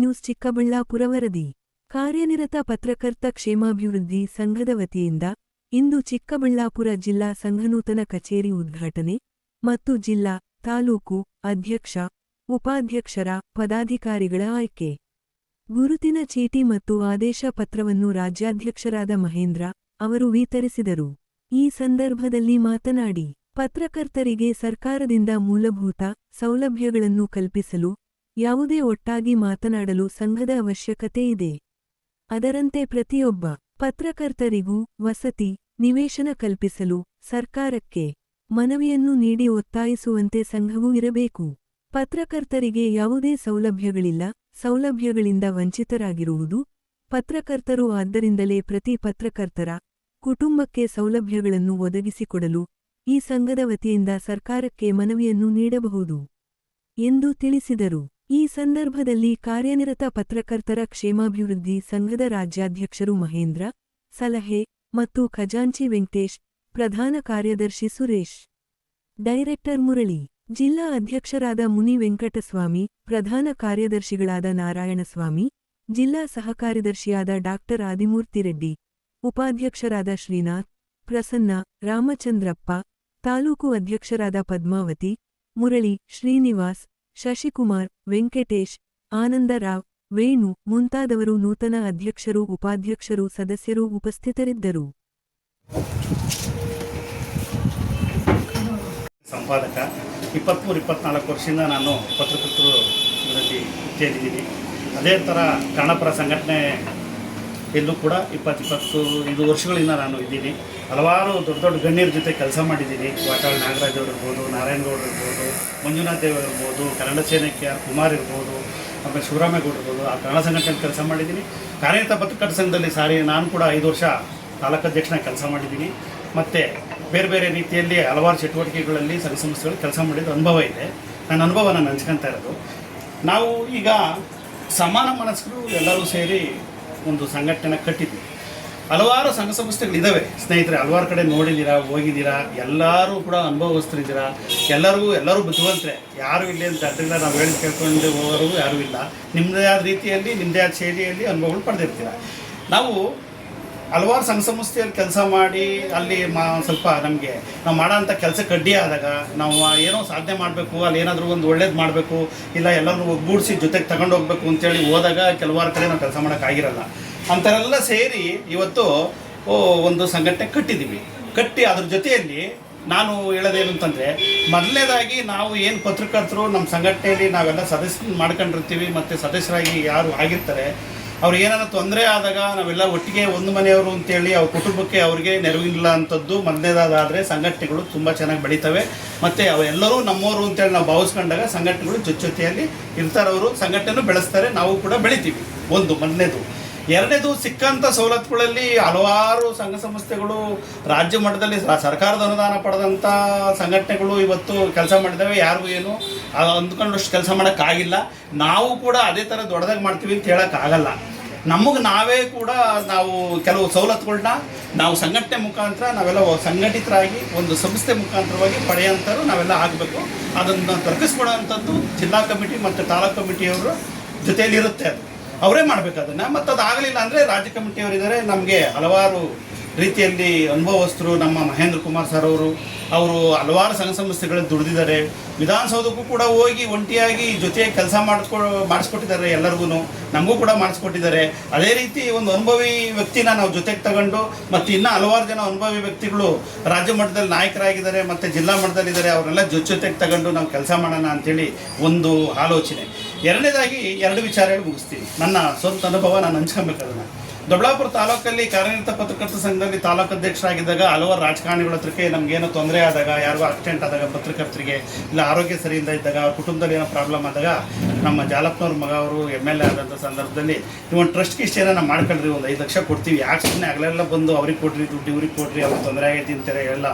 News Chikkaballapur ವರದಿ ಕಾರ್ಯನಿರತ ಪತ್ರಕರ್ತ ಕ್ಷೇಮಾಭಿವೃದ್ಧಿ ಸಂಘದ ವತಿಯಿಂದ ಇಂದು ಚಿಕ್ಕಬಳ್ಳಾಪುರ ಜಿಲ್ಲಾ ಸಂಘನೂತನ ಕಚೇರಿ ಉದ್ಘಾಟನೆ ಮತ್ತು ಜಿಲ್ಲಾ ತಾಲೂಕು ಅಧ್ಯಕ್ಷ, ಉಪಾಧ್ಯಕ್ಷರ ಪದಾಧಿಕಾರಿಗಳ ಆಯ್ಕೆ. ಗುರುತಿನ ಚೀಟಿ ಮತ್ತು ಆದೇಶ ಪತ್ರವನ್ನು ರಾಜ್ಯಾಧ್ಯಕ್ಷರಾದ ಮಹೇಂದ್ರ ಅವರು ವಿತರಿಸಿದರು. ಈ ಸಂದರ್ಭದಲ್ಲಿ ಮಾತನಾಡಿ, ಪತ್ರಕರ್ತರಿಗೆ ಸರ್ಕಾರದಿಂದ ಮೂಲಭೂತ ಸೌಲಭ್ಯಗಳನ್ನು ಕಲ್ಪಿಸಲು ಯಾವುದೇ ಒಟ್ಟಾಗಿ ಮಾತನಾಡಲು ಸಂಘದ ಅವಶ್ಯಕತೆ ಇದೆ. ಅದರಂತೆ ಪ್ರತಿಯೊಬ್ಬ ಪತ್ರಕರ್ತರಿಗೂ ವಸತಿ, ನಿವೇಶನ ಕಲ್ಪಿಸಲು ಸರ್ಕಾರಕ್ಕೆ ಮನವಿಯನ್ನು ನೀಡಿ ಒತ್ತಾಯಿಸುವಂತೆ ಸಂಘವೂ ಇರಬೇಕು. ಪತ್ರಕರ್ತರಿಗೆ ಯಾವುದೇ ಸೌಲಭ್ಯಗಳಿಲ್ಲ, ಸೌಲಭ್ಯಗಳಿಂದ ವಂಚಿತರಾಗಿರುವುದು ಪತ್ರಕರ್ತರು ಆದ್ದರಿಂದಲೇ ಪ್ರತಿ ಪತ್ರಕರ್ತರ ಕುಟುಂಬಕ್ಕೆ ಸೌಲಭ್ಯಗಳನ್ನು ಒದಗಿಸಿಕೊಡಲು ಈ ಸಂಘದ ವತಿಯಿಂದ ಸರ್ಕಾರಕ್ಕೆ ಮನವಿಯನ್ನು ನೀಡಬಹುದು ಎಂದು ತಿಳಿಸಿದರು. ಈ ಸಂದರ್ಭದಲ್ಲಿ ಕಾರ್ಯನಿರತ ಪತ್ರಕರ್ತರ ಕ್ಷೇಮಾಭಿವೃದ್ಧಿ ಸಂಘದ ರಾಜ್ಯಾಧ್ಯಕ್ಷರು ಮಹೇಂದ್ರ, ಸಲಹೆ ಮತ್ತು ಖಜಾಂಚಿ ವೆಂಕಟೇಶ್, ಪ್ರಧಾನ ಕಾರ್ಯದರ್ಶಿ ಸುರೇಶ್. ಡೈರೆಕ್ಟರ್ ಮುರಳಿ, ಜಿಲ್ಲಾ ಅಧ್ಯಕ್ಷರಾದ ಮುನಿ ವೆಂಕಟಸ್ವಾಮಿ, ಪ್ರಧಾನ ಕಾರ್ಯದರ್ಶಿಗಳಾದ ನಾರಾಯಣಸ್ವಾಮಿ, ಜಿಲ್ಲಾ ಸಹಕಾರ್ಯದರ್ಶಿಯಾದ ಡಾಕ್ಟರ್ ಆದಿಮೂರ್ತಿರೆಡ್ಡಿ ಉಪಾಧ್ಯಕ್ಷರಾದ ಶ್ರೀನಾಥ್, ಪ್ರಸನ್ನ, ರಾಮಚಂದ್ರಪ್ಪ, ತಾಲೂಕು ಅಧ್ಯಕ್ಷರಾದ ಪದ್ಮಾವತಿ, ಮುರಳಿ, ಶ್ರೀನಿವಾಸ್ ಶಶಿಕುಮಾರ್, ವೆಂಕಟೇಶ್ ಆನಂದರಾವ್ ವೇಣು ಮುಂತಾದವರು ನೂತನ ಅಧ್ಯಕ್ಷರು, ಉಪಾಧ್ಯಕ್ಷರು, ಸದಸ್ಯರು ಉಪಸ್ಥಿತರಿದ್ದರು. ಸಂಪಾದಕ. ಇಪ್ಪತ್ತ್ಮೂರು ಇಪ್ಪತ್ನಾಲ್ಕು ವರ್ಷದಿಂದ ನಾನು ಪತ್ರಕರ್ತರು ಇದರಲ್ಲಿ ಸೇರಿದ್ದೀನಿ ಅದೇ ಥರ ಕನ್ನಡಪರ ಸಂಘಟನೆ ಎಲ್ಲೂ ಕೂಡ ಇಪ್ಪತ್ತು ಇಪ್ಪತ್ತು ಐದು ವರ್ಷಗಳಿಂದ ನಾನು ಇದ್ದೀನಿ. ಹಲವಾರು ದೊಡ್ಡ ದೊಡ್ಡ ಗಣ್ಯರ ಜೊತೆ ಕೆಲಸ ಮಾಡಿದ್ದೀನಿ. ವಾಟಾಳ್ ನಾಗರಾಜ್ ಅವರು ಇರ್ಬೋದು ನಾರಾಯಣಗೌಡ ಇರ್ಬೋದು, ಮಂಜುನಾಥ್ ದೇವ್ ಇರ್ಬೋದು, ಕನ್ನಡ ಸೇನೆಕ್ಕೆ ಆರ್ ಕುಮಾರ್ ಇರ್ಬೋದು, ಆಮೇಲೆ ಶಿವರಾಮೇಗೌಡ ಇರ್ಬೋದು. ಆ ಕನ್ನಡ ಸಂಘಟನೆ ಕೆಲಸ ಮಾಡಿದ್ದೀನಿ. ಕಾರ್ಯನಿರತ ಪತ್ರಕರ್ತ ಸಂಘದಲ್ಲಿ ಸಾರಿ, ನಾನು ಕೂಡ ಐದು ವರ್ಷ ತಾಲೂಕಾಧ್ಯಕ್ಷನಾಗಿ ಕೆಲಸ ಮಾಡಿದ್ದೀನಿ. ಮತ್ತು ಬೇರೆ ಬೇರೆ ರೀತಿಯಲ್ಲಿ ಹಲವಾರು ಚಟುವಟಿಕೆಗಳಲ್ಲಿ ಸಂಘ ಸಂಸ್ಥೆಗಳು ಕೆಲಸ ಮಾಡಿದ ಅನುಭವ ಇದೆ. ನನ್ನ ಅನುಭವ ನಾನು ಹಂಚ್ಕೊತಾ ಇರೋದು. ನಾವು ಈಗ ಸಮಾನ ಮನಸ್ಕರು ಎಲ್ಲರೂ ಸೇರಿ ಒಂದು ಸಂಘಟನೆ ಕಟ್ಟಿದ್ವಿ. ಹಲವಾರು ಸಂಘ ಸಂಸ್ಥೆಗಳಿದ್ದಾವೆ ಸ್ನೇಹಿತರೆ, ಹಲವಾರು ಕಡೆ ನೋಡಿದ್ದೀರಾ, ಹೋಗಿದ್ದೀರಾ, ಎಲ್ಲರೂ ಕೂಡ ಅನುಭವಸ್ಥರಿದ್ದೀರಾ ಎಲ್ಲರಿಗೂ, ಎಲ್ಲರೂ ಬುದ್ಧಿವಂತರೆ. ಯಾರು ಇಲ್ಲ ಅಂತ ಅದರಿಂದ ನಾವು ಹೇಳಿ ಕೇಳ್ಕೊಂಡು ಹೋಗೋರು ಯಾರೂ ಇಲ್ಲ. ನಿಮ್ಮದೇ ಆದ ರೀತಿಯಲ್ಲಿ ನಿಮ್ಮದೇ ಆದ ಶೈಲಿಯಲ್ಲಿ ಅನುಭವಗಳು ಪಡೆದಿರ್ತೀರ. ನಾವು ಹಲವಾರು ಸಂಘ ಸಂಸ್ಥೆಯಲ್ಲಿ ಕೆಲಸ ಮಾಡಿ ಅಲ್ಲಿ ಮಾ ಸ್ವಲ್ಪ ನಮಗೆ ನಾವು ಮಾಡೋಂಥ ಕೆಲಸಕ್ಕೆ ಕಡ್ಡಿ ಆದಾಗ ನಾವು ಏನೋ ಸಾಧನೆ ಮಾಡಬೇಕು, ಅಲ್ಲಿ ಏನಾದರೂ ಒಂದು ಒಳ್ಳೇದು ಮಾಡಬೇಕು, ಇಲ್ಲ ಎಲ್ಲರೂ ಒಗ್ಗೂಡಿಸಿ ಜೊತೆಗೆ ತಗೊಂಡು ಹೋಗ್ಬೇಕು ಅಂತೇಳಿ ಹೋದಾಗ ಕೆಲವಾರು ಕಡೆ ನಾವು ಕೆಲಸ ಮಾಡೋಕ್ಕಾಗಿರಲ್ಲ ಅಂಥವೆಲ್ಲ ಸೇರಿ ಇವತ್ತು ಒಂದು ಸಂಘಟನೆ ಕಟ್ಟಿದ್ದೀವಿ ಕಟ್ಟಿ ಅದ್ರ ಜೊತೆಯಲ್ಲಿ ನಾನು ಹೇಳೋದೇನು ಅಂತಂದರೆ, ಮೊದಲನೇದಾಗಿ ನಾವು ಏನು ಪತ್ರಕರ್ತರು ನಮ್ಮ ಸಂಘಟನೆಯಲ್ಲಿ ನಾವೆಲ್ಲ ಸದಸ್ಯ ಮಾಡ್ಕೊಂಡಿರ್ತೀವಿ, ಮತ್ತು ಸದಸ್ಯರಾಗಿ ಯಾರು ಆಗಿರ್ತಾರೆ ಅವ್ರಿಗೆ ಏನಾರ ತೊಂದರೆ ಆದಾಗ ನಾವೆಲ್ಲ ಒಟ್ಟಿಗೆ ಒಂದು ಮನೆಯವರು ಅಂತೇಳಿ ಅವ್ರ ಕುಟುಂಬಕ್ಕೆ ಅವ್ರಿಗೆ ನೆರವಿಲ್ಲ ಅಂಥದ್ದು ಮೊದಲನೇದಾದರೆ ಸಂಘಟನೆಗಳು ತುಂಬ ಚೆನ್ನಾಗಿ ಬೆಳೀತವೆ. ಮತ್ತು ಅವೆಲ್ಲರೂ ನಮ್ಮವರು ಅಂತೇಳಿ ನಾವು ಭಾವಿಸ್ಕೊಂಡಾಗ ಸಂಘಟನೆಗಳು ಜೊತೆ ಜೊತೆಯಲ್ಲಿ ಇರ್ತಾರವರು ಸಂಘಟನೆ ಬೆಳೆಸ್ತಾರೆ, ನಾವು ಕೂಡ ಬೆಳಿತೀವಿ. ಒಂದು, ಮೊದಲನೇದು. ಎರಡನೇದು ಸಿಕ್ಕಂಥ ಸವಲತ್ತುಗಳಲ್ಲಿ ಹಲವಾರು ಸಂಘ ಸಂಸ್ಥೆಗಳು ರಾಜ್ಯ ಮಟ್ಟದಲ್ಲಿ ಸರ್ಕಾರದ ಅನುದಾನ ಪಡೆದಂಥ ಸಂಘಟನೆಗಳು ಇವತ್ತು ಕೆಲಸ ಮಾಡಿದ್ದಾವೆ ಯಾರಿಗೂ ಏನು ಅಂದ್ಕೊಂಡು ಅಂದ್ಕೊಂಡಷ್ಟು ಕೆಲಸ ಮಾಡೋಕ್ಕಾಗಿಲ್ಲ. ನಾವು ಕೂಡ ಅದೇ ಥರ ದೊಡ್ಡದಾಗಿ ಮಾಡ್ತೀವಿ ಅಂತ ಹೇಳೋಕ್ಕಾಗಲ್ಲ. ನಮಗೆ ನಾವೇ ಕೂಡ ನಾವು ಕೆಲವು ಸವಲತ್ತುಗಳನ್ನ ನಾವು ಸಂಘಟನೆ ಮುಖಾಂತರ ನಾವೆಲ್ಲ ಸಂಘಟಿತರಾಗಿ ಒಂದು ಸಂಸ್ಥೆ ಮುಖಾಂತರವಾಗಿ ಪಡೆಯುವಂಥವ್ರು ನಾವೆಲ್ಲ ಆಗಬೇಕು. ಅದನ್ನು ತರ್ಕಿಸ್ಕೊಡೋವಂಥದ್ದು ಜಿಲ್ಲಾ ಕಮಿಟಿ ಮತ್ತು ತಾಲೂಕು ಕಮಿಟಿಯವರು ಜೊತೆಯಲ್ಲಿರುತ್ತೆ ಅದು. ಅವರೇ ಮಾಡಬೇಕು ಅದನ್ನು. ಮತ್ತು ಅದು ಆಗಲಿಲ್ಲ ಅಂದರೆ ರಾಜ್ಯ ಕಮಿಟಿಯವರಿದ್ದಾರೆ. ನಮಗೆ ಹಲವಾರು ರೀತಿಯಲ್ಲಿ ಅನುಭವಸ್ಥರು ನಮ್ಮ ಮಹೇಂದ್ರ ಕುಮಾರ್ ಸರ್ ಅವರು. ಅವರು ಹಲವಾರು ಸಂಘ ಸಂಸ್ಥೆಗಳಲ್ಲಿ ದುಡಿದಿದ್ದಾರೆ. ವಿಧಾನಸೌಧಕ್ಕೂ ಕೂಡ ಹೋಗಿ ಒಂಟಿಯಾಗಿ ಜೊತೆ ಕೆಲಸ ಮಾಡಿಸ್ಕೊ ಮಾಡಿಸ್ಕೊಟ್ಟಿದ್ದಾರೆ ಎಲ್ಲರಿಗೂ ನಮಗೂ ಕೂಡ ಮಾಡಿಸ್ಕೊಟ್ಟಿದ್ದಾರೆ. ಅದೇ ರೀತಿ ಒಂದು ಅನುಭವಿ ವ್ಯಕ್ತಿನ ನಾವು ಜೊತೆಗೆ ತಗೊಂಡು, ಮತ್ತು ಇನ್ನೂ ಹಲವಾರು ಜನ ಅನುಭವಿ ವ್ಯಕ್ತಿಗಳು ರಾಜ್ಯ ಮಟ್ಟದಲ್ಲಿ ನಾಯಕರಾಗಿದ್ದಾರೆ, ಮತ್ತು ಜಿಲ್ಲಾ ಮಟ್ಟದಲ್ಲಿದ್ದಾರೆ. ಅವರೆಲ್ಲ ಜೊತೆ ಜೊತೆಗೆ ತಗೊಂಡು ನಾವು ಕೆಲಸ ಮಾಡೋಣ ಅಂಥೇಳಿ ಒಂದು ಆಲೋಚನೆ. ಎರಡನೇದಾಗಿ ಎರಡು ವಿಚಾರಗಳು ಮುಗಿಸ್ತೀನಿ. ನನ್ನ ಸ್ವಂತ ಅನುಭವ, ನಾನು ಹಂಚ್ಕೊಬೇಕು ಅದನ್ನು ದೊಡ್ಡಬಳ್ಳಾಪುರ ತಾಲೂಕಲ್ಲಿ ಕಾರ್ಯನಿರತ ಪತ್ರಕರ್ತ ಸಂಘದಲ್ಲಿ ತಾಲೂಕು ಅಧ್ಯಕ್ಷರಾಗಿದ್ದಾಗ ಹಲವಾರು ರಾಜಕಾರಣಿಗಳ ಹತ್ರಕ್ಕೆ ನಮಗೇನೋ ತೊಂದರೆ ಆದಾಗ, ಯಾರಿಗೂ ಆಕ್ಸಿಡೆಂಟ್ ಆದಾಗ ಪತ್ರಕರ್ತರಿಗೆ, ಇಲ್ಲ ಆರೋಗ್ಯ ಸರಿಯಿಂದ ಇದ್ದಾಗ, ಅವ್ರ ಕುಟುಂಬದಲ್ಲಿ ಏನೋ ಪ್ರಾಬ್ಲಮ್ ಆದಾಗ, ನಮ್ಮ ಜಾಲಪ್ಪನವ್ರ ಮಗ ಅವರು ಎಂ ಎಲ್ ಎ ಆದಂಥ ಸಂದರ್ಭದಲ್ಲಿ, ನೀವು ಒಂದು ಟ್ರಸ್ಟ್ ಗಿಸ್ಟ್ ಏನೋ ಮಾಡ್ಕೊಳ್ರಿ, ಒಂದು ಐದು ಲಕ್ಷ ಕೊಡ್ತೀವಿ, ಯಾಕೆ ಸುಮ್ಮನೆ ಆಗಲೆಲ್ಲ ಬಂದು ಅವ್ರಿಗೆ ಕೊಡ್ರಿ, ದುಡ್ಡು ಇವ್ರಿಗೆ ಕೊಡ್ರಿ, ಅವ್ರಿಗೆ ತೊಂದರೆ ಆಗೈತಿ ಅಂತಾರೆ ಎಲ್ಲ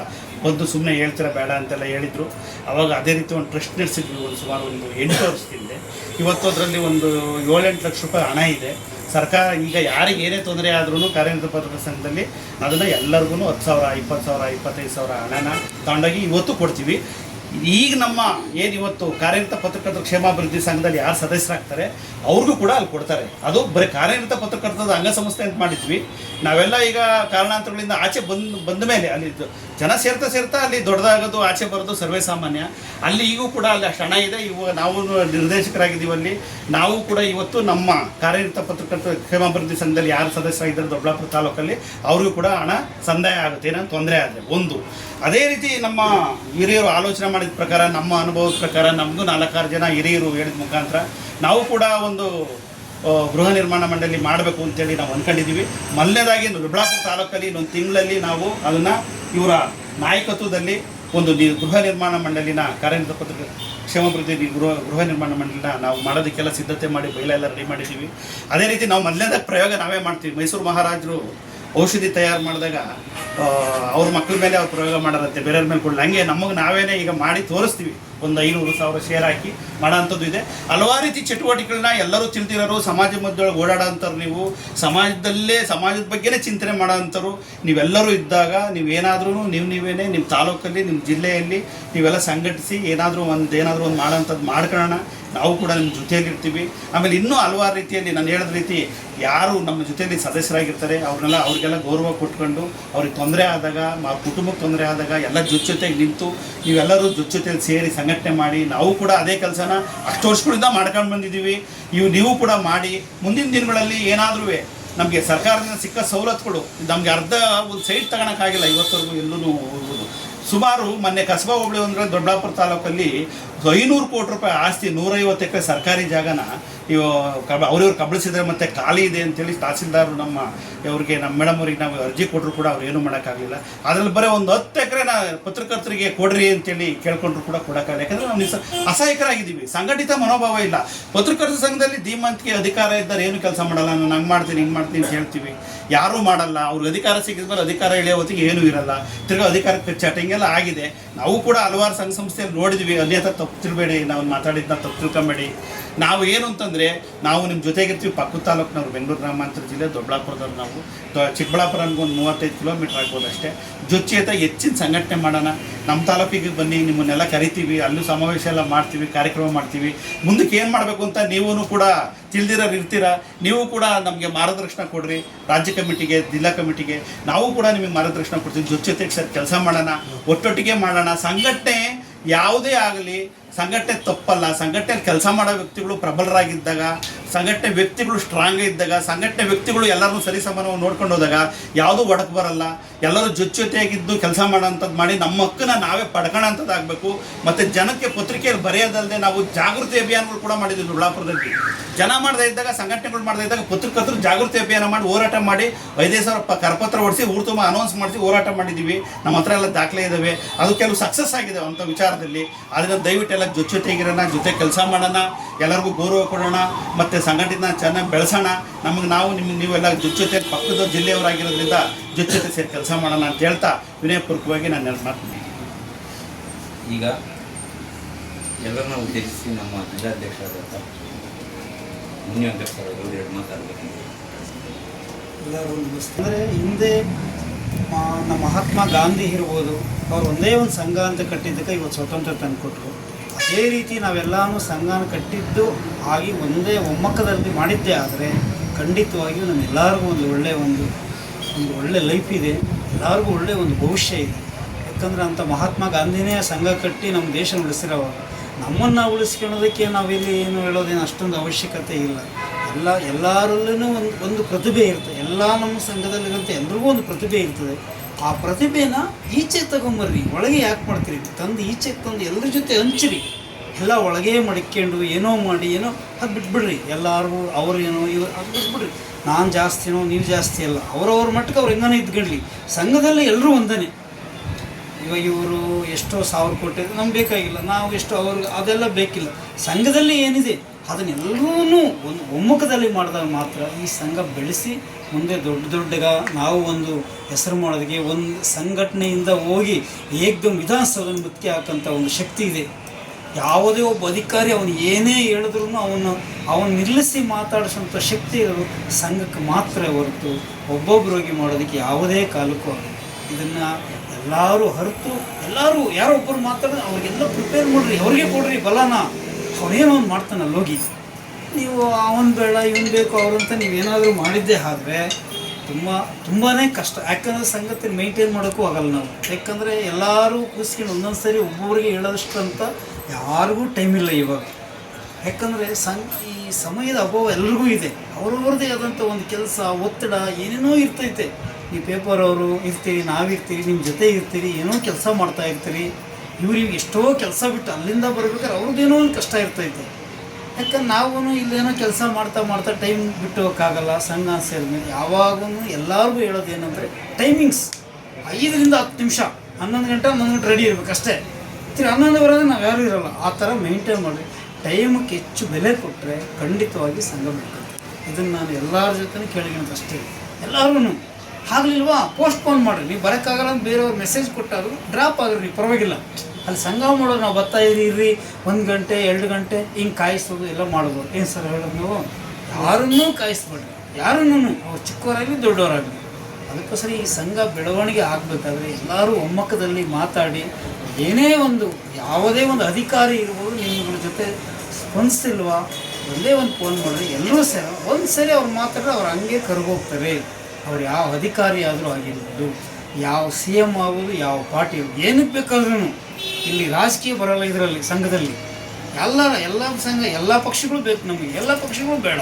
ಬಂದು ಸುಮ್ಮನೆ ಹೇಳ್ತೀರ ಬೇಡ ಅಂತೆಲ್ಲ ಹೇಳಿದರು. ಅವಾಗ ಅದೇ ರೀತಿ ಒಂದು ಟ್ರಸ್ಟ್ ನಡೆಸಿದ್ವಿ ಒಂದು ಸುಮಾರು ಒಂದು ಎಂಟು ವರ್ಷದಿಂದ. ಇವತ್ತು ಅದರಲ್ಲಿ ಒಂದು ಏಳೆಂಟು ಲಕ್ಷ ರೂಪಾಯಿ ಹಣ ಇದೆ. ಸರ್ಕಾರ ಈಗ ಯಾರಿಗೆ ಏನೇ ತೊಂದರೆ ಆದ್ರೂ ಕಾರ್ಯನಿರತ ಪತ್ರ ಸಂಘದಲ್ಲಿ ಅದನ್ನು ಎಲ್ಲರಿಗೂ ಹತ್ತು ಸಾವಿರ, ಇಪ್ಪತ್ತು ಸಾವಿರ, ಇಪ್ಪತ್ತೈದು ಸಾವಿರ ಹಣನ ತಗೊಂಡೋಗಿ ಇವತ್ತು ಕೊಡ್ತೀವಿ. ಈಗ ನಮ್ಮ ಏನು ಇವತ್ತು ಕಾರ್ಯನಿರತ ಪತ್ರಕರ್ತರ ಕ್ಷೇಮಾಭಿವೃದ್ಧಿ ಸಂಘದಲ್ಲಿ ಯಾರು ಸದಸ್ಯರಾಗ್ತಾರೆ, ಅವ್ರಿಗೂ ಕೂಡ ಅಲ್ಲಿ ಕೊಡ್ತಾರೆ. ಅದು ಬರೀ ಕಾರ್ಯನಿರತ ಪತ್ರಕರ್ತದ ಅಂಗಸಂಸ್ಥೆ ಅಂತ ಮಾಡಿದ್ವಿ. ನಾವೆಲ್ಲ ಈಗ ಕಾರಣಾಂತರಗಳಿಂದ ಆಚೆ ಬಂದು, ಬಂದ ಮೇಲೆ ಅಲ್ಲಿ ಜನ ಸೇರ್ತಾ ಸೇರ್ತಾ ಅಲ್ಲಿ ದೊಡ್ಡದಾಗೋದು, ಆಚೆ ಬರೋದು ಸರ್ವೇ ಸಾಮಾನ್ಯ. ಅಲ್ಲಿ ಈಗೂ ಕೂಡ ಅಲ್ಲಿ ಅಷ್ಟು ಹಣ ಇದೆ. ಇವಾಗ ನಾವು ನಿರ್ದೇಶಕರಾಗಿದ್ದೀವಿ ಅಲ್ಲಿ. ನಾವು ಕೂಡ ಇವತ್ತು ನಮ್ಮ ಕಾರ್ಯನಿರತ ಪತ್ರಕರ್ತ ಕ್ಷೇಮಾಭಿವೃದ್ಧಿ ಸಂಘದಲ್ಲಿ ಯಾರು ಸದಸ್ಯರಾಗಿದ್ದಾರೆ ದೊಡ್ಡಬಳ್ಳಾಪುರ ತಾಲೂಕಲ್ಲಿ, ಅವ್ರಿಗೂ ಕೂಡ ಹಣ ಸಂದಾಯ ಆಗುತ್ತೆ. ಏನೋ ತೊಂದರೆ ಆದರೆ ಒಂದು. ಅದೇ ರೀತಿ ನಮ್ಮ ಹಿರಿಯರು ಆಲೋಚನೆ ಮಾಡಿದ ಪ್ರಕಾರ, ನಮ್ಮ ಅನುಭವದ ಪ್ರಕಾರ ನಮಗೂ ನಾಲ್ಕಾರು ಜನ ಹಿರಿಯರು ಹೇಳಿದ ಮುಖಾಂತರ ನಾವು ಕೂಡ ಒಂದು ಗೃಹ ನಿರ್ಮಾಣ ಮಂಡಳಿ ಮಾಡಬೇಕು ಅಂತೇಳಿ ನಾವು ಅಂದ್ಕೊಂಡಿದ್ದೀವಿ ಮೊದಲನೇದಾಗಿ ದೊಡ್ಡಬಳ್ಳಾಪುರ ತಾಲೂಕಲ್ಲಿ ಇನ್ನೊಂದು ತಿಂಗಳಲ್ಲಿ ನಾವು ಅದನ್ನು ಇವರ ನಾಯಕತ್ವದಲ್ಲಿ ಒಂದು ಗೃಹ ನಿರ್ಮಾಣ ಮಂಡಳಿನ ಕಾರ್ಯನಿರತ ಪತ್ರಿಕೆ ಕ್ಷೇಮಾಭಿವೃದ್ಧಿ ಗೃಹ ಗೃಹ ನಿರ್ಮಾಣ ಮಂಡಳಿನ ನಾವು ಮಾಡೋದಕ್ಕೆಲ್ಲ ಸಿದ್ಧತೆ ಮಾಡಿ ಬೈಲ ಎಲ್ಲ ರೆಡಿ ಮಾಡಿದ್ದೀವಿ. ಅದೇ ರೀತಿ ನಾವು ಮೊದಲನೇದಾಗ ಪ್ರಯೋಗ ನಾವೇ ಮಾಡ್ತೀವಿ. ಮೈಸೂರು ಮಹಾರಾಜರು ಔಷಧಿ ತಯಾರು ಮಾಡಿದಾಗ ಅವ್ರ ಮಕ್ಕಳ ಮೇಲೆ ಅವ್ರು ಪ್ರಯೋಗ ಮಾಡೋರಂತೆ ಬೇರೆಯವ್ರ ಮೇಲೆ ಕೊಡಲ್ಲ ಹಂಗೆ ನಮಗೆ ನಾವೇನೇ ಈಗ ಮಾಡಿ ತೋರಿಸ್ತೀವಿ. ಒಂದು ಐನೂರು ಸಾವಿರ ಶೇರ್ ಹಾಕಿ ಮಾಡೋ ಅಂಥದ್ದು ಇದೆ. ಹಲವಾರು ರೀತಿ ಚಟುವಟಿಕೆಗಳನ್ನ ಎಲ್ಲರೂ ತಿಳಿದಿರೋರು ಸಮಾಜ ಮಧ್ಯೊಳಗೆ ಓಡಾಡೋಂಥವ್ರು ನೀವು, ಸಮಾಜದಲ್ಲೇ, ಸಮಾಜದ ಬಗ್ಗೆನೇ ಚಿಂತನೆ ಮಾಡೋಂಥವ್ರು, ನೀವೆಲ್ಲರೂ ಇದ್ದಾಗ ನೀವೇನಾದ್ರೂ ನೀವು ನೀವೇನೇ ನಿಮ್ಮ ತಾಲೂಕಲ್ಲಿ, ನಿಮ್ಮ ಜಿಲ್ಲೆಯಲ್ಲಿ ನೀವೆಲ್ಲ ಸಂಘಟಿಸಿ ಏನಾದರೂ ಒಂದು ಏನಾದರೂ ಒಂದು ಮಾಡೋಂಥದ್ದು ಮಾಡ್ಕೊಳ್ಳೋಣ. ನಾವು ಕೂಡ ನಿಮ್ಮ ಜೊತೆಯಲ್ಲಿರ್ತೀವಿ. ಆಮೇಲೆ ಇನ್ನೂ ಹಲವಾರು ರೀತಿಯಲ್ಲಿ ನಾನು ಹೇಳಿದ ರೀತಿ ಯಾರು ನಮ್ಮ ಜೊತೆಯಲ್ಲಿ ಸದಸ್ಯರಾಗಿರ್ತಾರೆ, ಅವ್ರನ್ನೆಲ್ಲ, ಅವ್ರಿಗೆಲ್ಲ ಗೌರವ ಕೊಟ್ಕೊಂಡು ಅವ್ರಿಗೆ ತೊಂದರೆ ಆದಾಗ ಕುಟುಂಬಕ್ಕೆ ತೊಂದರೆ ಆದಾಗ ಎಲ್ಲ ಜೊತೆ ಜೊತೆಗೆ ನಿಂತು ನೀವೆಲ್ಲರೂ ಜೊತೆ ಜೊತೆಲಿ ಸೇರಿ ಸಂಘಟನೆ ಮಾಡಿ, ನಾವು ಕೂಡ ಅದೇ ಕೆಲಸನ ಅಷ್ಟು ವರ್ಷಗಳಿಂದ ಮಾಡ್ಕೊಂಡು ಬಂದಿದ್ದೀವಿ. ಇವು ನೀವು ಕೂಡ ಮಾಡಿ, ಮುಂದಿನ ದಿನಗಳಲ್ಲಿ ಏನಾದರೂ ನಮಗೆ ಸರ್ಕಾರದಿಂದ ಸಿಕ್ಕ ಸವಲತ್ತುಗಳು, ನಮಗೆ ಅರ್ಧ ಒಂದು ಸೈಟ್ ತಗೊಳಕ್ಕಾಗಿಲ್ಲ ಇವತ್ತವರೆಗೂ ಎಲ್ಲೂ ಸುಮಾರು ಮೊನ್ನೆ ಕಸಬಾ ಹೋಬಳಿ ಅಂದರೆ ದೊಡ್ಡಬಳ್ಳಾಪುರ ತಾಲೂಕಲ್ಲಿ ಐನೂರು ಕೋಟಿ ರೂಪಾಯಿ ಆಸ್ತಿ, ನೂರೈವತ್ತು ಎಕರೆ ಸರ್ಕಾರಿ ಜಾಗನ ಇವು ಕಬ, ಅವ್ರಿವ್ರು ಕಬಳಿಸಿದ್ರೆ ಮತ್ತೆ ಖಾಲಿ ಇದೆ ಅಂತೇಳಿ ತಹಸೀಲ್ದಾರ್ ನಮ್ಮ ಅವ್ರಿಗೆ ನಮ್ಮ ಮೇಡಮ್ ಅವ್ರಿಗೆ ನಾವು ಅರ್ಜಿ ಕೊಟ್ಟರು ಕೂಡ ಅವ್ರು ಏನೂ ಮಾಡೋಕ್ಕಾಗಲಿಲ್ಲ. ಅದ್ರಲ್ಲಿ ಬರೀ ಒಂದು ಹತ್ತು ಎಕರೆನ ಪತ್ರಕರ್ತರಿಗೆ ಕೊಡ್ರಿ ಅಂತೇಳಿ ಕೇಳ್ಕೊಂಡ್ರು ಕೂಡ ಕೊಡೋಕ್ಕಾಗಲ್ಲ ಯಾಕಂದ್ರೆ ನಾವು ನಿಸ, ಅಸಹಾಯಕರಾಗಿದ್ದೀವಿ. ಸಂಘಟಿತ ಮನೋಭಾವ ಇಲ್ಲ. ಪತ್ರಕರ್ತರ ಸಂಘದಲ್ಲಿ ಧೀಮಂತಿಗೆ ಅಧಿಕಾರ ಇದ್ದಾರೆ ಏನು ಕೆಲಸ ಮಾಡಲ್ಲ. ನಾನು ಹಂಗೆ ಮಾಡ್ತೀನಿ, ಹಿಂಗೆ ಮಾಡ್ತೀನಿ ಅಂತ ಹೇಳ್ತೀವಿ. ಯಾರೂ ಮಾಡಲ್ಲ. ಅವ್ರಿಗೆ ಅಧಿಕಾರ ಸಿಕ್ಕಿದ ಮೇಲೆ ಅಧಿಕಾರ ಇಳಿಯೋ ಹೊತ್ತಿಗೆ ಏನೂ ಇರಲ್ಲ. ತಿರ್ಗಾ ಅಧಿಕಾರಕ್ಕೆ ಚಟಿಂಗೆಲ್ಲ ಆಗಿದೆ. ನಾವು ಕೂಡ ಹಲವಾರು ಸಂಘ ಸಂಸ್ಥೆಯಲ್ಲಿ ನೋಡಿದ್ವಿ ಅಲ್ಲಿ ಹತ್ರ ತಪ್ಪು ತಿಳ್ಬೇಡಿ ನಾವು ಮಾತಾಡಿದ್ನ ತಪ್ಪು ತಿಳ್ಕೊಂಬೇಡಿ. ನಾವು ಏನು ಅಂತಂದರೆ, ನಾವು ನಿಮ್ಮ ಜೊತೆಗಿರ್ತೀವಿ ಪಕ್ಕದ ತಾಲೂಕಿನವ್ರು, ಬೆಂಗಳೂರು ಗ್ರಾಮಾಂತರ ಜಿಲ್ಲೆ, ದೊಡ್ಡಬಳ್ಳಾಪುರದವ್ರು ನಾವು. ಚಿಕ್ಕಬಳ್ಳಾಪುರ ಒಂದು ಮೂವತ್ತೈದು ಕಿಲೋಮೀಟ್ರ್ ಆಗ್ಬೋದು ಅಷ್ಟೇ. ಜೊತೆತ ಹೆಚ್ಚಿನ ಸಂಘಟನೆ ಮಾಡೋಣ. ನಮ್ಮ ತಾಲೂಕಿಗೆ ಬನ್ನಿ, ನಿಮ್ಮನ್ನೆಲ್ಲ ಕರಿತೀವಿ, ಅಲ್ಲೂ ಸಮಾವೇಶ ಎಲ್ಲ ಮಾಡ್ತೀವಿ, ಕಾರ್ಯಕ್ರಮ ಮಾಡ್ತೀವಿ. ಮುಂದಕ್ಕೆ ಏನು ಮಾಡಬೇಕು ಅಂತ ನೀವೂ ಕೂಡ ತಿಳಿದಿರೋರು ಇರ್ತೀರ? ನೀವು ಕೂಡ ನಮಗೆ ಮಾರ್ಗದರ್ಶನ ಕೊಡ್ರಿ. ರಾಜ್ಯ ಕಮಿಟಿಗೆ, ಜಿಲ್ಲಾ ಕಮಿಟಿಗೆ. ನಾವು ಕೂಡ ನಿಮಗೆ ಮಾರ್ಗದರ್ಶನ ಕೊಡ್ತೀವಿ. ಜೊತೆ ಜೊತೆಗೆ ಸರ್, ಕೆಲಸ ಮಾಡೋಣ. ಒಟ್ಟೊಟ್ಟಿಗೆ ಮಾಡೋಣ. ಸಂಘಟನೆ ಯಾವುದೇ ಆಗಲಿ ಸಂಘಟನೆ ತಪ್ಪಲ್ಲ ಸಂಘಟನೆ ಕೆಲಸ ಮಾಡೋ ವ್ಯಕ್ತಿಗಳು ಪ್ರಬಲರಾಗಿದ್ದಾಗ ಸಂಘಟನೆ ವ್ಯಕ್ತಿಗಳು ಸ್ಟ್ರಾಂಗ್ ಇದ್ದಾಗ, ಸಂಘಟನೆ ವ್ಯಕ್ತಿಗಳು ಎಲ್ಲರನ್ನೂ ಸರಿ ಸಮಾನವಾಗಿ ನೋಡ್ಕೊಂಡು ಹೋದಾಗ ಯಾವುದೂ ಒಡಕು ಬರಲ್ಲ. ಎಲ್ಲರೂ ಜೊತೆ ಜೊತೆಯಾಗಿದ್ದು ಕೆಲಸ ಮಾಡೋಂಥದ್ದು ಮಾಡಿ ನಮ್ಮ ಹಕ್ಕನ್ನ ನಾವೇ ಪಡ್ಕೊಳ್ಳೋಂಥದ್ದಾಗಬೇಕು ಮತ್ತು ಜನಕ್ಕೆ ಪತ್ರಿಕೆಯಲ್ಲಿ ಬರೆಯೋದಲ್ಲದೆ ನಾವು ಜಾಗೃತಿ ಅಭಿಯಾನಗಳು ಕೂಡ ಮಾಡಿದ್ದೀವಿ ಬಿಳಾಪುರದಲ್ಲಿ ಜನ ಮಾಡದೇ ಇದ್ದಾಗ, ಸಂಘಟನೆಗಳು ಮಾಡದೇ ಇದ್ದಾಗ ಪತ್ರಕರ್ತರು ಜಾಗೃತಿ ಅಭಿಯಾನ ಮಾಡಿ ಹೋರಾಟ ಮಾಡಿ ಐದೈದು ಸಾವಿರ ಕರಪತ್ರ ಹೊಡಿಸಿ ಊರು ತುಂಬ ಅನೌನ್ಸ್ ಮಾಡಿಸಿ ಹೋರಾಟ ಮಾಡಿದ್ದೀವಿ. ನಮ್ಮ ಹತ್ರ ಎಲ್ಲ ದಾಖಲೆ ಇದ್ದಾವೆ ಅದು ಕೆಲವು ಸಕ್ಸಸ್ ಆಗಿದೆ ಅಂಥ ವಿಚಾರದಲ್ಲಿ. ಅದನ್ನು ದಯವಿಟ್ಟು ಎಲ್ಲ ಜೊತೆ ಜೊತೆಗಿರೋಣ ಜೊತೆ ಕೆಲಸ ಮಾಡೋಣ, ಎಲ್ಲರಿಗೂ ಗೌರವ ಕೊಡೋಣ. ಮತ್ತು ಸಂಘಟನೆ ಚೆನ್ನಾಗಿ ಬೆಳೆಸೋಣ. ನಮಗೆ ನಾವು ನಿಮ್ಗೆ ನೀವೆಲ್ಲ ಜೊತೆ ಜೊತೆ ಪಕ್ಕದ ಜಿಲ್ಲೆಯವರಾಗಿರೋದ್ರಿಂದ ಜೊತೆ ಜೊತೆ ಸೇರಿ ಕೆಲಸ ಮಾಡೋಣ ಅಂತ ಹೇಳ್ತಾ ವಿನಯಪೂರ್ವಕವಾಗಿ ನಾನು ನೆನಪು ಮಾಡ್ತೀನಿ ಈಗ ಎಲ್ಲರನ್ನ ಉದ್ದೇಶಿಸಿ ನಮ್ಮ ಜಿಲ್ಲಾಧ್ಯಕ್ಷರಾದಂಥ ಮುನ್ಯ ಅಧ್ಯಕ್ಷರಾದರು ಎರಡು ಮಾತಾಡಬೇಕು ಎಲ್ಲರೂ ನಮಸ್ತೆ. ಅಂದರೆ ಹಿಂದೆ ನಮ್ಮ ಮಹಾತ್ಮ ಗಾಂಧಿ ಇರ್ಬೋದು ಅವ್ರು ಒಂದೇ ಒಂದು ಸಂಘ ಅಂತ ಕಟ್ಟಿದ್ದಕ್ಕೆ ಇವತ್ತು ಸ್ವತಂತ್ರ ತಂದುಕೊಟ್ರು. ಅದೇ ರೀತಿ ನಾವೆಲ್ಲನೂ ಸಂಘನ ಕಟ್ಟಿದ್ದು ಆಗಿ ಒಂದೇ ಒಮ್ಮಕ್ಕದಲ್ಲಿ ಮಾಡಿದ್ದೇ ಆದರೆ ಖಂಡಿತವಾಗಿಯೂ ನಮ್ಮೆಲ್ಲರಿಗೂ ಒಂದು ಒಳ್ಳೆಯ ಒಂದು ಒಂದು ಒಳ್ಳೆ ಲೈಫ್ ಇದೆ. ಎಲ್ಲರಿಗೂ ಒಳ್ಳೆಯ ಒಂದು ಭವಿಷ್ಯ ಇದೆ. ಯಾಕಂದರೆ ಅಂಥ ಮಹಾತ್ಮ ಗಾಂಧಿನೇ ಸಂಘ ಕಟ್ಟಿ ನಮ್ಮ ದೇಶ ಉಳಿಸಿರೋವಾಗ. ನಮ್ಮನ್ನು ಉಳಿಸ್ಕೊಳ್ಳೋದಕ್ಕೆ ನಾವಿಲ್ಲಿ ಏನು ಹೇಳೋದೇನು ಅಷ್ಟೊಂದು ಅವಶ್ಯಕತೆ ಇಲ್ಲ. ಎಲ್ಲ ಎಲ್ಲರಲ್ಲೂ ಒಂದು ಒಂದು ಪ್ರತಿಭೆ ಇರ್ತದೆ ಎಲ್ಲ ನಮ್ಮ ಸಂಘದಲ್ಲಿರುವಂಥ ಎಲ್ರಿಗೂ ಒಂದು ಪ್ರತಿಭೆ ಇರ್ತದೆ. ಆ ಪ್ರತಿಭೆನ ಈಚೆ ತಗೊಂಬರ್ರಿ, ಒಳಗೆ ಯಾಕೆ ಮಾಡ್ತೀರಿ? ತಂದು ಈಚೆ ತಂದು ಎಲ್ಲರ ಜೊತೆ ಹಂಚಿರಿ. ಎಲ್ಲ ಒಳಗೆ ಮಡಿಕೊಂಡು ಏನೋ ಮಾಡಿ, ಏನೋ ಅದು ಬಿಟ್ಬಿಡ್ರಿ. ಎಲ್ಲರೂ ಅವ್ರು ಏನೋ ಇವ್ರು ಅದು ಬಿಟ್ಬಿಡ್ರಿ. ನಾನು ಜಾಸ್ತಿನೋ, ನೀವು ಜಾಸ್ತಿ ಅಲ್ಲ. ಅವ್ರವ್ರ ಮಟ್ಟಕ್ಕೆ ಅವ್ರು ಹೆಂಗನೋ ಇದ್ಕೊಳ್ಳಿ ಸಂಘದಲ್ಲಿ ಎಲ್ಲರೂ ಒಂದನೇ. ಇವಾಗ ಇವರು ಎಷ್ಟೋ ಸಾವಿರ ಕೋಟಿ ನಮ್ಗೆ ಬೇಕಾಗಿಲ್ಲ. ನಾವು ಎಷ್ಟೋ ಅವ್ರಿಗೆ ಅದೆಲ್ಲ ಬೇಕಿಲ್ಲ. ಸಂಘದಲ್ಲಿ ಏನಿದೆ? ಅದನ್ನೆಲ್ಲರೂ ಒಂದು ಒಮ್ಮುಖದಲ್ಲಿ ಮಾಡಿದಾಗ ಮಾತ್ರ ಈ ಸಂಘ ಬೆಳೆಸಿ ಮುಂದೆ ದೊಡ್ಡ ದೊಡ್ಡಗ ನಾವು ಒಂದು ಹೆಸರು ಮಾಡೋದಕ್ಕೆ ಒಂದು ಸಂಘಟನೆಯಿಂದ ಹೋಗಿ ಏಕದಮ್ ವಿಧಾನಸೌಧ ಮುಖ್ಯ ಹಾಕಂಥ ಒಂದು ಶಕ್ತಿ ಇದೆ. ಯಾವುದೇ ಒಬ್ಬ ಅಧಿಕಾರಿ ಅವನು ಏನೇ ಹೇಳಿದ್ರೂ ಅವನು ಅವನು ನಿಲ್ಲಿಸಿ ಮಾತಾಡಿಸುವಂಥ ಶಕ್ತಿ ಇರೋದು ಸಂಘಕ್ಕೆ ಮಾತ್ರ ಹೊರತು ಒಬ್ಬೊಬ್ಬರೋಗಿ ಮಾಡೋದಕ್ಕೆ ಯಾವುದೇ ಕಾಲಕ್ಕೂ ಆಗಲ್ಲ. ಇದನ್ನು ಎಲ್ಲರೂ ಹರಿತು ಎಲ್ಲರೂ ಯಾರೊಬ್ಬರು ಮಾತಾಡಿದ್ರೆ ಅವ್ರಿಗೆಲ್ಲ ಪ್ರಿಪೇರ್ ಮಾಡ್ರಿ, ಅವ್ರಿಗೆ ಕೊಡ್ರಿ ಬಲನ. ಅವನೇನೋ ಒಂದು ಮಾಡ್ತಾನಲ್ಲ ಹೋಗಿ. ನೀವು ಅವನು ಬೇಡ, ಇವನು ಬೇಕು ಅವ್ರಂತ ನೀವೇನಾದರೂ ಮಾಡಿದ್ದೇ ಆದರೆ ತುಂಬ ತುಂಬಾ ಕಷ್ಟ. ಯಾಕಂದರೆ ಸಂಗತಿ ಮೇಂಟೈನ್ ಮಾಡೋಕ್ಕೂ ಆಗಲ್ಲ ನಾವು. ಯಾಕಂದರೆ ಎಲ್ಲರೂ ಕೂಸ್ಕೊಂಡು ಒಂದೊಂದು ಸರಿ ಒಬ್ಬೊಬ್ಬರಿಗೆ ಹೇಳೋದಷ್ಟು ಅಂತ ಯಾರಿಗೂ ಟೈಮ್ ಇಲ್ಲ ಇವಾಗ. ಯಾಕಂದರೆ ಸಂ, ಈ ಸಮಯದ ಅಭಾವ ಎಲ್ರಿಗೂ ಇದೆ. ಅವ್ರವ್ರದ್ದೇ ಆದಂಥ ಒಂದು ಕೆಲಸ, ಒತ್ತಡ ಏನೇನೋ ಇರ್ತೈತೆ. ಈ ಪೇಪರ್ ಅವರು ಇರ್ತೀರಿ, ನಾವಿರ್ತೀರಿ ನಿಮ್ಮ ಜೊತೆ ಇರ್ತೀರಿ, ಏನೋ ಕೆಲಸ ಮಾಡ್ತಾ ಇರ್ತೀರಿ. ಇವ್ರಿಗೆ ಎಷ್ಟೋ ಕೆಲಸ ಬಿಟ್ಟು ಅಲ್ಲಿಂದ ಬರ್ಬೇಕಾದ್ರೆ ಅವ್ರದ್ದೇನೋ ಒಂದು ಕಷ್ಟ ಇರ್ತೈತೆ. ಯಾಕಂದ್ರೆ ನಾವೂ ಇಲ್ಲೇನೋ ಕೆಲಸ ಮಾಡ್ತಾ ಮಾಡ್ತಾ ಟೈಮ್ ಬಿಟ್ಟು ಹೋಗೋಕ್ಕಾಗಲ್ಲ ಸಂಘ ಸೇರಿದ್ಮೇಲೆ ಯಾವಾಗೂ ಎಲ್ಲರಿಗೂ ಏನಂದರೆ ಟೈಮಿಂಗ್ಸ್ ಐದರಿಂದ ಹತ್ತು ನಿಮಿಷ, ಹನ್ನೊಂದು ಗಂಟೆ ಹನ್ನೊಂದು ಗಂಟೆ ರೆಡಿ ಇರಬೇಕು ಅಷ್ಟೇ. ಹನ್ನೊಂದು ಬರೋದು ನಾವು ಯಾರೂ ಇರೋಲ್ಲ. ಆ ಥರ ಮೇಂಟೈನ್ ಮಾಡಿ ಟೈಮಕ್ಕೆ ಹೆಚ್ಚು ಬೆಲೆ ಕೊಟ್ಟರೆ ಖಂಡಿತವಾಗಿ ಸಂಘ ಬಿಡ್ತಾರೆ ಇದನ್ನು ನಾನು ಎಲ್ಲರ ಜೊತೆ ಕೇಳಿಕೊಂಡು ಅಷ್ಟೇ. ಎಲ್ಲರಿಗೂ ಆಗ್ಲಿಲ್ವಾ ಪೋಸ್ಟ್ಪೋನ್ ಮಾಡಿರಿ. ನೀವು ಬರೋಕ್ಕಾಗಲ್ಲ ಅಂತ ಬೇರೆಯವ್ರು ಮೆಸೇಜ್ ಕೊಟ್ಟಾದ್ರು ಡ್ರಾಪ್ ಆಗಿರಿ, ಪರವಾಗಿಲ್ಲ. ಅಲ್ಲಿ ಸಂಘ ಮಾಡೋರು ನಾವು ಬರ್ತಾ ಇರಿ ಒಂದು ಗಂಟೆ, ಎರಡು ಗಂಟೆ, ಹಿಂಗೆ ಕಾಯಿಸೋದು ಎಲ್ಲ ಮಾಡೋದು. ಏನು ಸರ್ ಹೇಳೋದು ನೀವು? ಯಾರನ್ನೂ ಕಾಯಿಸ್ಬೇಡ್ರಿ. ಯಾರನ್ನೂ ಅವ್ರು ಚಿಕ್ಕವರಾಗಲಿ ದೊಡ್ಡವರಾಗಲಿ. ಅದಕ್ಕೋಸ್ಕರ ಈ ಸಂಘ ಬೆಳವಣಿಗೆ ಆಗಬೇಕಾದ್ರೆ ಎಲ್ಲರೂ ಒಮ್ಮಕ್ಕದಲ್ಲಿ ಮಾತಾಡಿ, ಏನೇ ಒಂದು, ಯಾವುದೇ ಒಂದು ಅಧಿಕಾರಿ ಇರ್ಬೋದು ನಿಮ್ಮಗಳ ಜೊತೆ ಸ್ಪಂದಿಸ್ತಿಲ್ವಾ ಒಂದೇ ಒಂದು ಫೋನ್ ಮಾಡಿದ್ರೆ ಎಲ್ಲರೂ ಸರಿ ಒಂದು ಸರಿ ಅವ್ರು ಮಾತಾಡಿದ್ರೆ ಅವ್ರು ಹಂಗೆ ಕರ್ಗೋಗ್ತಾರೆ. ಅವ್ರು ಯಾವ ಅಧಿಕಾರಿ ಆದರೂ ಆಗಿರ್ಬೋದು, ಯಾವ ಸಿ ಎಂ ಆಗೋದು ಯಾವ ಪಾರ್ಟಿ ಏನಕ್ಕೆ ಬೇಕಾದ್ರೂ ಇಲ್ಲಿ ರಾಜಕೀಯ ಬರಲ್ಲ ಇದರಲ್ಲಿ, ಸಂಘದಲ್ಲಿ. ಎಲ್ಲ ಎಲ್ಲ ಸಂಘ, ಎಲ್ಲ ಪಕ್ಷಗಳು ಬೇಕು ನಮಗೆ, ಎಲ್ಲ ಪಕ್ಷಗಳು ಬೇಡ.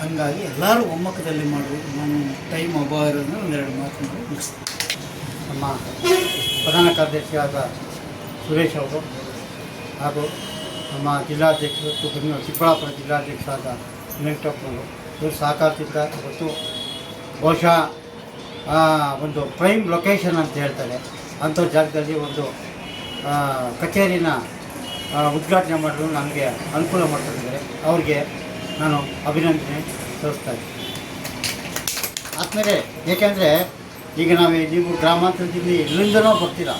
ಹಂಗಾಗಿ ಎಲ್ಲರೂ ಒಮ್ಮಕ್ಕದಲ್ಲಿ ಮಾಡಬೇಕು ನಾನು ಟೈಮ್ ಅಭಾವ ಒಂದೆರಡು ಮಾತು ಮಾಡಿ ಮುಗಿಸ್ತೀನಿ. ನಮ್ಮ ಪ್ರಧಾನ ಕಾರ್ಯದರ್ಶಿಯಾದ ಸುರೇಶ್ ಅವರು ಹಾಗೂ ನಮ್ಮ ಜಿಲ್ಲಾಧ್ಯಕ್ಷರು ಚಿಕ್ಕಬಳ್ಳಾಪುರ ಜಿಲ್ಲಾಧ್ಯಕ್ಷರಾದ ವೆಂಕಟಪ್ಪನವರು ಇವರು ಸಹಕಾರದಿಂದ ಇವತ್ತು ಬಹುಶಃ ಒಂದು ಪ್ರೈಮ್ ಲೊಕೇಶನ್ ಅಂತ ಹೇಳ್ತಾರೆ. ಅಂಥ ಜಾಗದಲ್ಲಿ ಒಂದು ಕಚೇರಿನ ಉದ್ಘಾಟನೆ ಮಾಡಲು ನನಗೆ ಅನುಕೂಲ ಮಾಡ್ತಿದ್ದಾರೆ ಅವ್ರಿಗೆ ನಾನು ಅಭಿನಂದನೆ ತೋರಿಸ್ತಾ ಇದ್ದೀನಿ. ಆದಮೇಲೆ, ಏಕೆಂದರೆ ಈಗ ನಾವು ನೀವು ಗ್ರಾಮಾಂತರದಲ್ಲಿ ಎಲ್ಲಿಂದನೋ ಬರ್ತೀರ.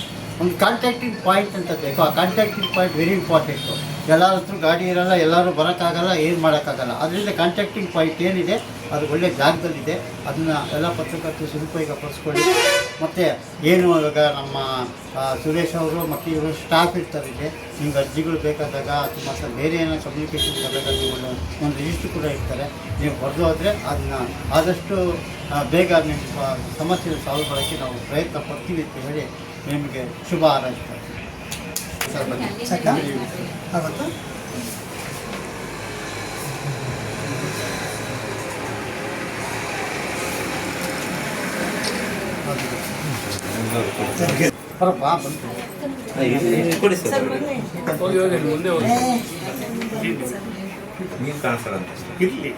ಒಂದು ಕಾಂಟ್ಯಾಕ್ಟಿಂಗ್ ಪಾಯಿಂಟ್ ಅಂತ ಬೇಕು. ಆ ಕಾಂಟ್ಯಾಕ್ಟಿಂಗ್ ಪಾಯಿಂಟ್ ವೆರಿ ಇಂಪಾರ್ಟೆಂಟು ಎಲ್ಲರ ಹತ್ರ ಗಾಡಿ ಇರಲ್ಲ, ಎಲ್ಲರೂ ಬರೋಕ್ಕಾಗಲ್ಲ, ಏನು ಮಾಡೋಕ್ಕಾಗಲ್ಲ. ಅದರಿಂದ ಕಾಂಟ್ಯಾಕ್ಟಿಂಗ್ ಪಾಯಿಂಟ್ ಏನಿದೆ, ಅದು ಒಳ್ಳೆ ಜಾಗದಲ್ಲಿದೆ. ಅದನ್ನು ಎಲ್ಲ ಪತ್ರಕರ್ತರು ಸದುಪಯೋಗ ಪಡಿಸ್ಕೊಳ್ಳಿ ಮತ್ತು ಏನು ಇವಾಗ ನಮ್ಮ ಸುರೇಶ್ ಅವರು, ಮತ್ತು ಇವರು ಸ್ಟಾಫ್ ಇರ್ತಾರೆ ಇಲ್ಲಿ. ನಿಮ್ಗೆ ಅರ್ಜಿಗಳು ಬೇಕಾದಾಗ ಅಥವಾ ಬೇರೆ ಏನೋ ಕಮ್ಯುನಿಕೇಷನ್ ನೀವು ಒಂದು ಒಂದು ರಿಜಿಸ್ಟ್ರ್ ಕೂಡ ಇರ್ತಾರೆ ನೀವು ಬರೆದು ಹೋದರೆ ಅದನ್ನ ಆದಷ್ಟು ಬೇಗ ನಿಮ್ಮ ಸಮಸ್ಯೆ ಸಾಲ್ವ್ ಮಾಡೋಕ್ಕೆ ನಾವು ಪ್ರಯತ್ನ ಪಡ್ತೀವಿ ಅಂತ ಹೇಳಿ ನಿಮಗೆ ಶುಭ ಹಾರೈಸ್ತಾರೆ. ಸಾಕಾ ಆಗುತ್ತಾ ಬರಪ್ಪ ಬಂತು ಕೊಡಿ ಸರ್ ನೀನು ಕಾಣಿಸಲ್ಲ ಅಂತ ಇರಲಿ